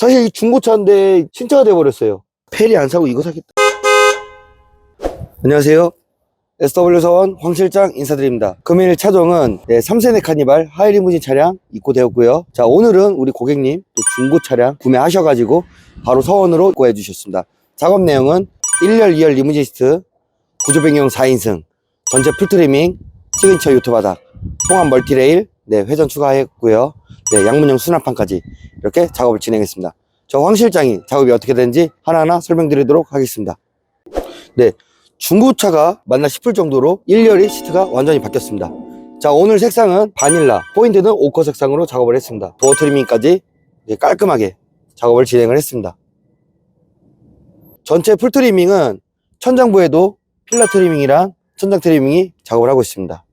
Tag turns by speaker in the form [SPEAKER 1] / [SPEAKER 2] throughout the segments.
[SPEAKER 1] 사실 이 중고차인데 신차가 돼버렸어요. 페리 안 사고 이거 사겠다. 안녕하세요. SW 사원 황 실장 인사드립니다. 금일 차종은 네, 3세대 카니발 하이리무진 차량 입고되었고요. 자, 오늘은 우리 고객님 또 중고 차량 구매하셔가지고 바로 서원으로 입고해 주셨습니다. 작업 내용은 1열, 2열 리무진 시트, 구조 변경 4인승, 전체 풀트리밍, 시그니처 요트 바닥, 통합 멀티레일, 네, 회전 추가했고요. 네, 양문형 수납판까지 이렇게 작업을 진행했습니다. 저 황 실장이 작업이 어떻게 되는지 하나하나 설명드리도록 하겠습니다. 네, 중고차가 맞나 싶을 정도로 1열이 시트가 완전히 바뀌었습니다. 자, 오늘 색상은 바닐라, 포인트는 오커 색상으로 작업을 했습니다. 도어 트리밍까지 깔끔하게 작업을 진행을 했습니다. 전체 풀 트리밍은 천장부에도 필라 트리밍이랑 천장 트리밍이 작업을 하고 있습니다.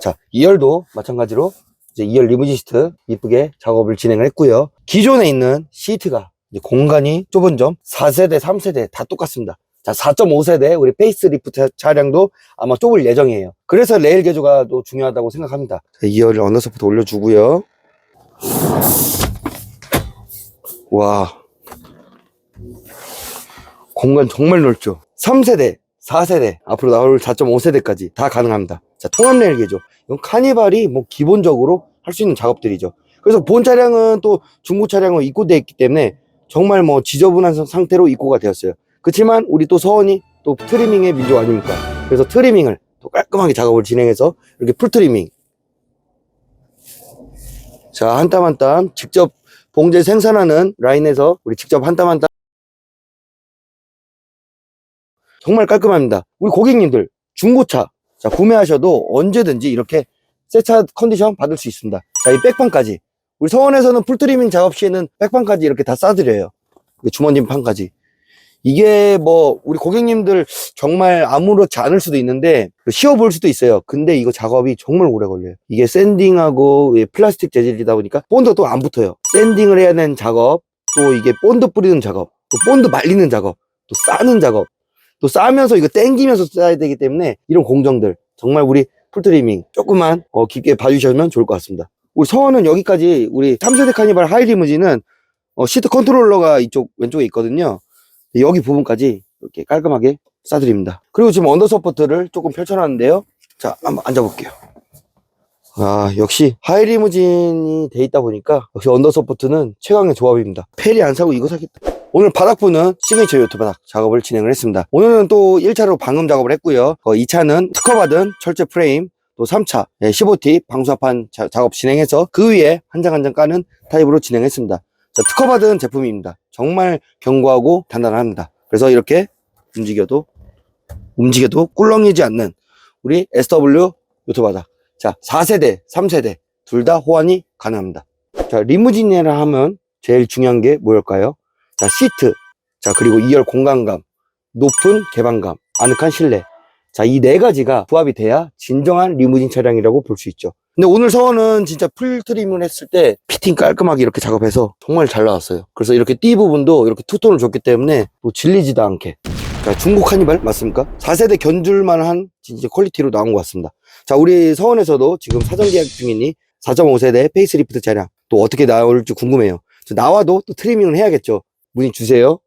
[SPEAKER 1] 자, 2열도 마찬가지로 이제 2열 리무진 시트 이쁘게 작업을 진행을 했고요. 기존에 있는 시트가 공간이 좁은 점 4세대, 3세대 다 똑같습니다. 자, 4.5세대 우리 페이스리프트 차량도 아마 좁을 예정이에요. 그래서 레일 개조가 또 중요하다고 생각합니다. 자, 2열을 언더서부터 올려주고요. 와. 공간 정말 넓죠. 3세대, 4세대, 앞으로 나올 4.5세대까지 다 가능합니다. 자, 통합 레일 개조. 이건 카니발이 뭐 기본적으로 할 수 있는 작업들이죠. 그래서 본 차량은 또 중고 차량으로 입고되어 있기 때문에 정말 뭐 지저분한 상- 상태로 입고가 되었어요. 그렇지만 우리 또 서원이 또 트리밍의 민족 아닙니까? 그래서 트리밍을 또 깔끔하게 작업을 진행해서 이렇게 풀 트리밍. 자, 한 땀 한 땀 직접 봉제 생산하는 라인에서 우리 직접 한 땀 한땀 정말 깔끔합니다. 우리 고객님들 중고차 자, 구매하셔도 언제든지 이렇게 새 차 컨디션 받을 수 있습니다. 자, 이 백판까지. 우리 서원에서는 풀트리밍 작업 시에는 백판까지 이렇게 다 싸드려요. 그 주머님 판까지. 이게 뭐, 우리 고객님들 정말 아무렇지 않을 수도 있는데, 쉬워 보일 수도 있어요. 근데 이거 작업이 정말 오래 걸려요. 이게 샌딩하고 이 플라스틱 재질이다 보니까 본드가 또안 붙어요. 샌딩을 해야 되는 작업, 또 이게 본드 뿌리는 작업, 또 본드 말리는 작업, 또 싸는 작업, 또 싸면서 이거 땡기면서 싸야 되기 때문에 이런 공정들 정말 우리 풀트리밍 조금만 어, 깊게 봐주시면 좋을 것 같습니다. 우리 서원은 여기까지 우리 3세대 카니발 하이리무진은 어, 시트 컨트롤러가 이쪽 왼쪽에 있거든요. 여기 부분까지 이렇게 깔끔하게 싸드립니다. 그리고 지금 언더 서포트를 조금 펼쳐놨는데요. 자, 한번 앉아볼게요. 아, 역시 하이리무진이 돼 있다 보니까 역시 언더 서포트는 최강의 조합입니다. 페리 안 사고 이거 사겠다. 오늘 바닥부는 시그니처 요트 바닥 작업을 진행을 했습니다. 오늘은 또 1차로 방음 작업을 했고요. 어, 2차는 특허받은 철제 프레임, 또 3차 15T 방수합판 자- 작업 진행해서 그 위에 한 장 한 장 까는 타입으로 진행했습니다. 자, 특허받은 제품입니다. 정말 견고하고 단단합니다. 그래서 이렇게 움직여도 움직여도 꿀렁이지 않는 우리 SW 요트 바닥. 자, 4세대, 3세대 둘 다 호환이 가능합니다. 자, 리무진이라 하면 제일 중요한 게 뭐일까요? 자, 시트. 자, 그리고 2열 공간감, 높은 개방감, 아늑한 실내. 자, 이 네 가지가 부합이 돼야 진정한 리무진 차량이라고 볼 수 있죠. 근데 오늘 서원은 진짜 풀 트림을 했을 때 피팅 깔끔하게 이렇게 작업해서 정말 잘 나왔어요. 그래서 이렇게 띠 부분도 이렇게 투톤을 줬기 때문에 또 질리지도 않게. 자, 중고 카니발 맞습니까? 4세대 견줄만한 진짜 퀄리티로 나온 것 같습니다. 자, 우리 서원에서도 지금 사전 계약 중이니 4.5세대 페이스리프트 차량 또 어떻게 나올지 궁금해요. 저 나와도 또 트리밍을 해야겠죠. 문의 주세요.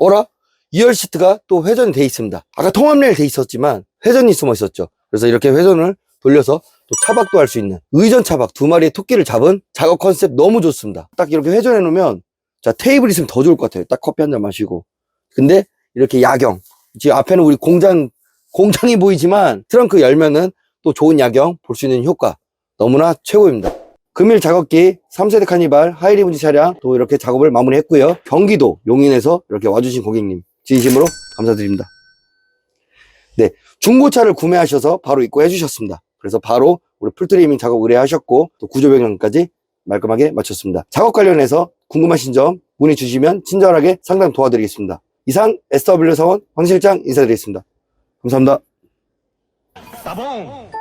[SPEAKER 1] 어라? 2열 시트가 또 회전이 돼 있습니다. 아까 통합레일 돼 있었지만 회전이 숨어 있었죠. 그래서 이렇게 회전을 돌려서 또 차박도 할 수 있는 의전 차박 두 마리의 토끼를 잡은 작업 컨셉 너무 좋습니다. 딱 이렇게 회전해 놓으면 자 테이블 있으면 더 좋을 것 같아요. 딱 커피 한 잔 마시고. 근데 이렇게 야경 지금 앞에는 우리 공장 공장이 보이지만 트렁크 열면은 또 좋은 야경 볼 수 있는 효과 너무나 최고입니다. 금일 작업기 3세대 카니발 하이리무지 차량 또 이렇게 작업을 마무리했고요. 경기도 용인에서 이렇게 와주신 고객님 진심으로 감사드립니다. 네, 중고차를 구매하셔서 바로 입고 해 주셨습니다. 그래서 바로 우리 풀트리밍 작업 의뢰하셨고 또 구조 변경까지 말끔하게 마쳤습니다. 작업 관련해서 궁금하신 점 문의 주시면 친절하게 상담 도와드리겠습니다. 이상 SW 사원 황 실장 인사드리겠습니다. 감사합니다.
[SPEAKER 2] 따봉!